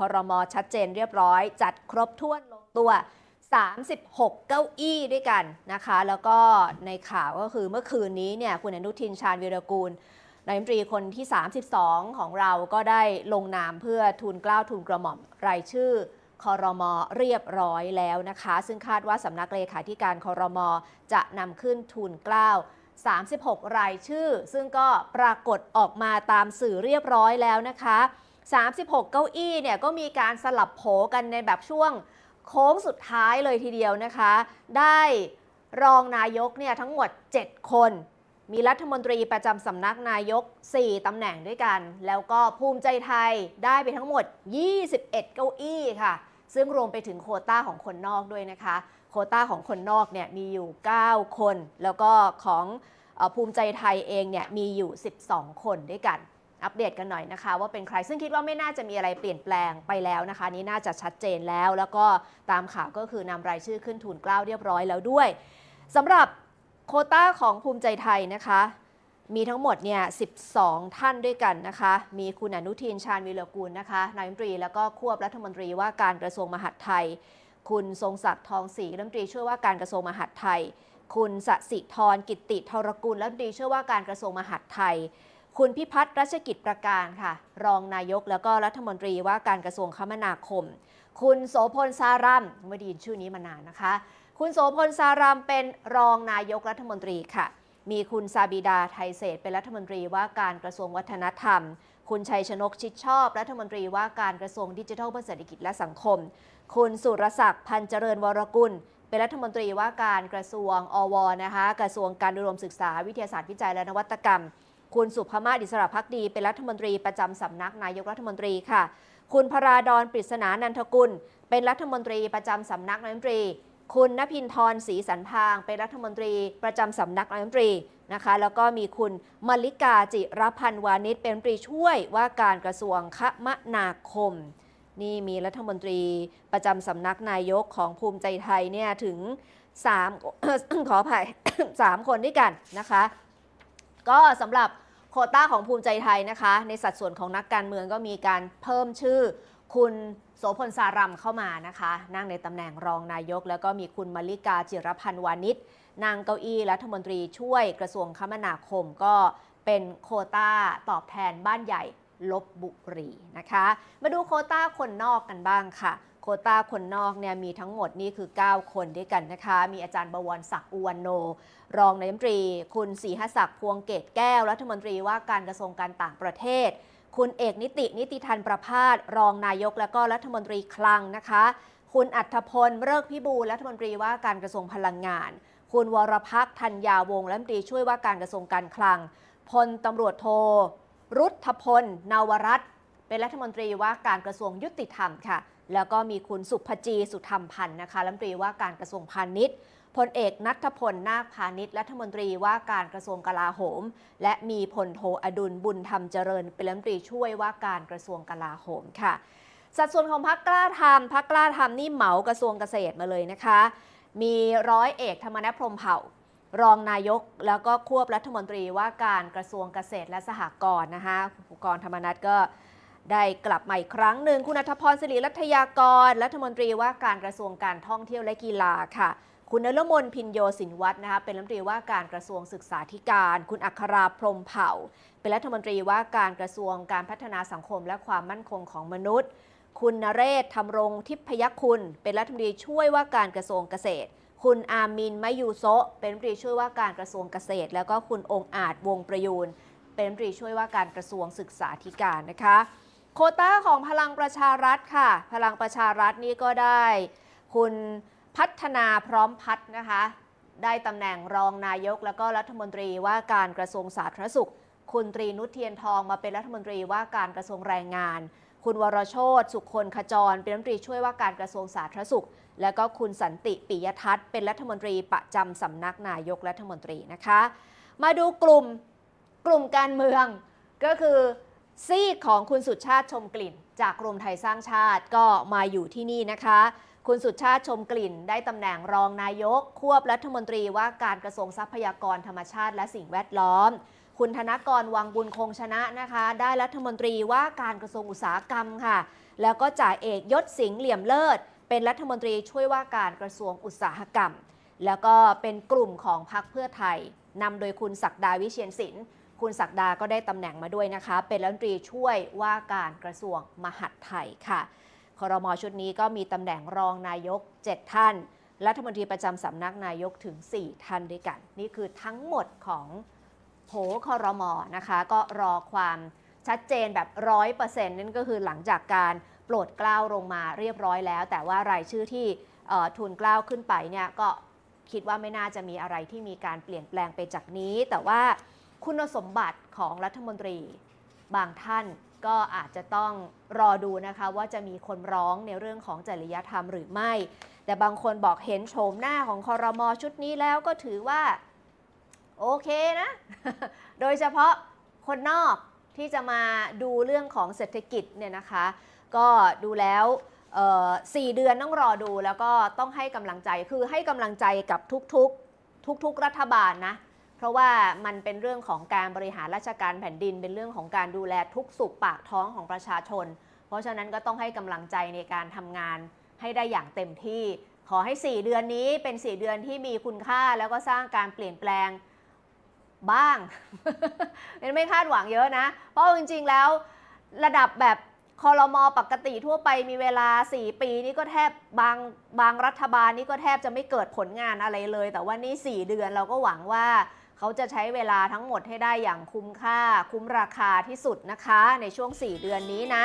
คอรมอชัดเจนเรียบร้อย จัดครบถ้วนลงตัว 36 เก้าอี้ด้วยกันนะคะ แล้วก็ในข่าวก็คือเมื่อคืนนี้เนี่ยคุณอนุทินชาญวีรกูลนายมนตรีคนที่ 32 ของเราก็ได้ลงนามเพื่อทูลเกล้าทูลกระหม่อมรายชื่อคอรมอเรียบร้อยแล้วนะคะ ซึ่งคาดว่าสำนักเลขาธิการคอรมอจะนำขึ้นทูลเกล้า36 รายชื่อ ซึ่งก็ปรากฏออกมาตามสื่อเรียบร้อยแล้วนะคะ 36 เก้าอี้เนี่ยก็มีการสลับโผกันในแบบช่วงโค้งสุดท้ายเลยทีเดียวนะคะ ได้รองนายกเนี่ยทั้งหมด 7 คน มีรัฐมนตรีประจำสำนักนายก 4ตำแหน่งด้วยกัน แล้วก็ภูมิใจไทยได้ไปทั้งหมด 21 เก้าอี้ค่ะ ซึ่งรวมไปถึงโควต้าของคนนอกด้วยนะคะ โควต้าของคนนอกเนี่ยมีอยู่ 9 คน แล้วก็ของภูมิใจไทยเองเนี่ยมีอยู่ 12 คนด้วยกัน อัปเดตกันหน่อยนะคะ ว่าเป็นใครซึ่งคิดว่าไม่น่าจะมีอะไรเปลี่ยนแปลงไปแล้วนะคะ นี่น่าจะชัดเจนแล้ว แล้วก็ตามข่าวก็คือนำรายชื่อขึ้นทูลเกล้าเรียบร้อยแล้วด้วยสำหรับโคต้าของภูมิใจไทยนะคะมีทั้งหมดเนี่ย 12 ท่านด้วยกันนะคะ มีคุณอนุทินชาญวีรกูลนะคะ นายมนตรี แล้วก็ควบรัฐมนตรีว่าการกระทรวงมหาดไทย คุณทรงศักดิ์ทองศรีรัฐมนตรีช่วยว่าการกระทรวงมหาดไทย คุณสสิธรกิตติธรกุลรัฐมนตรีช่วยว่าการกระทรวงมหาดไทย คุณพิพัฒน์รัชกิจประการค่ะ รองนายกแล้วก็รัฐมนตรีว่าการกระทรวงคมนาคม คุณโสพลสารัมไม่ได้ยินชื่อนี้มานานนะคะ คุณโสพลสารัมเป็นรองนายกรัฐมนตรีค่ะ มีคุณซาบิดาไทยเศษเป็นรัฐมนตรีว่าการกระทรวงวัฒนธรรม คุณชัยชนกชิดชอบ รัฐมนตรีว่าการกระทรวงดิจิทัลเพื่อเศรษฐกิจและสังคม คุณสุรศักดิ์พันเจริญวรกุลเป็นรัฐมนตรีว่าการกระทรวงอวนะคะ กระทรวงการอุดมศึกษาวิทยาศาสตร์วิจัยและนวัตกรรม คุณสุภมาศอิสระพักดี เป็นรัฐมนตรีประจำสำนักนายกรัฐมนตรีค่ะ คุณพราดอนปริศนานันทกุล เป็นรัฐมนตรีประจำสำนักนายกรัฐมนตรี คุณนภินทร์ศรีสันพาง เป็นรัฐมนตรีประจำสำนักนายกรัฐมนตรีนะคะ แล้วก็มีคุณมลิกาจิรพันธ์วานิชเป็นรัฐมนตรีช่วยว่าการกระทรวงคมนาคม นี่มีรัฐมนตรีประจำสำนักนายกของภูมิใจไทยเนี่ยถึง3ขออภัย3คนด้วยกันนะคะ ก็สำหรับ โคต้าของภูมิใจไทยนะคะ ในสัดส่วนของนักการเมืองก็มีการเพิ่มชื่อ คุณโสพลสารัมเข้ามานะคะ นั่งในตำแหน่งรองนายก แล้วก็มีคุณมลิกาจิรพันธ์วานิชนั่งเก้าอี้รัฐมนตรีช่วยกระทรวงคมนาคมก็เป็นโคต้าตอบแทนบ้านใหญ่ลบบุรีนะคะ มาดูโคต้าคนนอกกันบ้างค่ะ โคต้าคนนอกเนี่ยมีทั้งหมดนี่คือ 9 คนด้วยกันนะคะ มีอาจารย์บวรศักดิ์อุวันโน รองนายมนตรี คุณศรีหศักดิ์พวงเกตแก้ว รัฐมนตรีว่าการกระทรวงการต่างประเทศ คุณเอกนิตินิติทันประพาสรองนายกและก็รัฐมนตรีคลังนะคะ คุณอัธพลเริกพิบูลรัฐมนตรีว่าการกระทรวงพลังงาน คุณวรพักธัญญาวงศ์รัฐมนตรีช่วยว่าการกระทรวงการคลัง พลตำรวจโท รุทธพลนาวรัตเป็นรัฐมนตรีว่าการกระทรวงยุติธรรมค่ะ แล้วก็มีคุณสุภจีสุธรรมพันธ์นะคะรัฐมนตรีว่าการกระทรวงพาณิชย์พลเอกนัทพลนาคพาณิชย์รัฐมนตรีว่าการกระทรวงกลาโหม และมีพลโทอดุลบุญธรรมเจริญ เป็นรัฐมนตรีช่วยว่าการกระทรวงกลาโหมค่ะ สัดส่วนของพักกล้าทำพักกล้าทำนี่เหมากระทรวงเกษตรมาเลยนะคะ มีร้อยเอกธรรมนัฐพรมเผ่ารองนายกแล้วก็ควบรัฐมนตรีว่าการกระทรวงเกษตรและสหกรณ์นะคะผู้กรธรรมนัฐก็ ได้กลับมาอีกครั้งหนึ่งคุณอัธพรศิริรัตยากร รัฐมนตรีว่าการกระทรวงการท่องเที่ยวและกีฬาค่ะ คุณนรมนพินโยสินวัฒน์นะคะเป็นรัฐมนตรีว่าการกระทรวงศึกษาธิการ คุณอัคราพรมเผ่า เป็นรัฐมนตรีว่าการกระทรวงการพัฒนาสังคมและความมั่นคงของมนุษย์ คุณนเรศธรรมรงทิพยคุณ เป็นรัฐมนตรีช่วยว่าการกระทรวงเกษตร คุณอามินมะยูโซเป็นรัฐมนตรีช่วยว่าการกระทรวงเกษตร แล้วก็คุณองค์อาจวงประยูนเป็นรัฐมนตรีช่วยว่าการกระทรวงศึกษาธิการนะคะ โคต้าของพลังประชารัฐค่ะ พลังประชารัฐนี่ก็ได้ คุณพัฒนาพร้อมพัฒน์นะคะ ได้ตำแหน่งรองนายก แล้วก็รัฐมนตรีว่าการกระทรวงสาธารณสุข คุณตรีนุชเทียนทองมาเป็นรัฐมนตรีว่าการกระทรวงแรงงาน คุณวรโชตสุขคนขจร เป็นรัฐมนตรีช่วยว่าการกระทรวงสาธารณสุข แล้วก็คุณสันติปิยทัศน์เป็นรัฐมนตรีประจำสำนักนายกรัฐมนตรีนะคะ มาดูกลุ่มกลุ่มการเมืองก็คือ ซีกของคุณสุชาติชมกลิ่น จากรวมไทยสร้างชาติก็มาอยู่ที่นี่นะคะ คุณสุชาติชมกลิ่น ได้ตำแหน่งรองนายก ควบรัฐมนตรีว่าการกระทรวงทรัพยากรธรรมชาติและสิ่งแวดล้อม คุณธนกรวังบุญคงชนะนะคะ ได้รัฐมนตรีว่าการกระทรวงอุตสาหกรรมค่ะ แล้วก็จ่าเอกยศสิงห์เหลี่ยมเลิศ เป็นรัฐมนตรีช่วยว่าการกระทรวงอุตสาหกรรม แล้วก็เป็นกลุ่มของพรรคเพื่อไทยนำโดยคุณศักดาวิเชียนศิลป์ คุณศักดาก็ได้ตำแหน่งมาด้วยนะคะ เป็นรัฐมนตรีช่วยว่าการกระทรวงมหาดไทยค่ะคอรมอชุดนี้ก็มีตำแหน่งรองนายก 7 ท่าน รัฐมนตรีประจำสำนักนายกถึง 4 ท่านด้วยกัน นี่คือทั้งหมดของโผคอรมอนะคะ ก็รอความชัดเจนแบบร้อยเปอร์เซ็นต์นั่นก็คือหลังจากการโปรดเกล้าลงมาเรียบร้อยแล้ว แต่ว่ารายชื่อที่ทุนเกล้าขึ้นไปเนี่ยก็คิดว่าไม่น่าจะมีอะไรที่มีการเปลี่ยนแปลงไปจากนี้ แต่ว่า คุณสมบัติของรัฐมนตรี บางท่านก็อาจจะต้องรอดูนะคะว่าจะมีคนร้องในเรื่องของจริยธรรมหรือไม่ แต่บางคนบอกเห็นโฉมหน้าของคอรมอชุดนี้แล้วก็ถือว่า โอเคนะ โดยเฉพาะคนนอกที่จะมาดูเรื่องของเศรษฐกิจเนี่ยนะคะ ก็ดูแล้วสี่เดือนต้องรอดูแล้วก็ต้องให้กำลังใจคือให้กำลังใจกับทุกๆ ทุกๆรัฐบาลนะ เพราะว่ามันเป็นเรื่องของการบริหารราชการแผ่นดิน เป็นเรื่องของการดูแลทุกสุขปากท้องของประชาชน เพราะฉะนั้นก็ต้องให้กำลังใจในการทำงานให้ได้อย่างเต็มที่ ขอให้ 4 เดือนนี้เป็น 4 เดือนที่มีคุณค่าแล้วก็สร้างการเปลี่ยนแปลงบ้างเป็นไม่คาดหวังเยอะนะ เพราะจริงๆแล้วระดับแบบคอรมอปกติทั่วไปมีเวลา 4 ปีนี่ก็แทบบางบางรัฐบาลนี่ก็แทบจะไม่เกิดผลงานอะไรเลย แต่ว่านี่ 4 เดือนเราก็หวังว่า เขาจะใช้เวลาทั้งหมดให้ได้อย่างคุ้มค่า คุ้มราคาที่สุดนะคะ ในช่วง 4 เดือนนี้นะ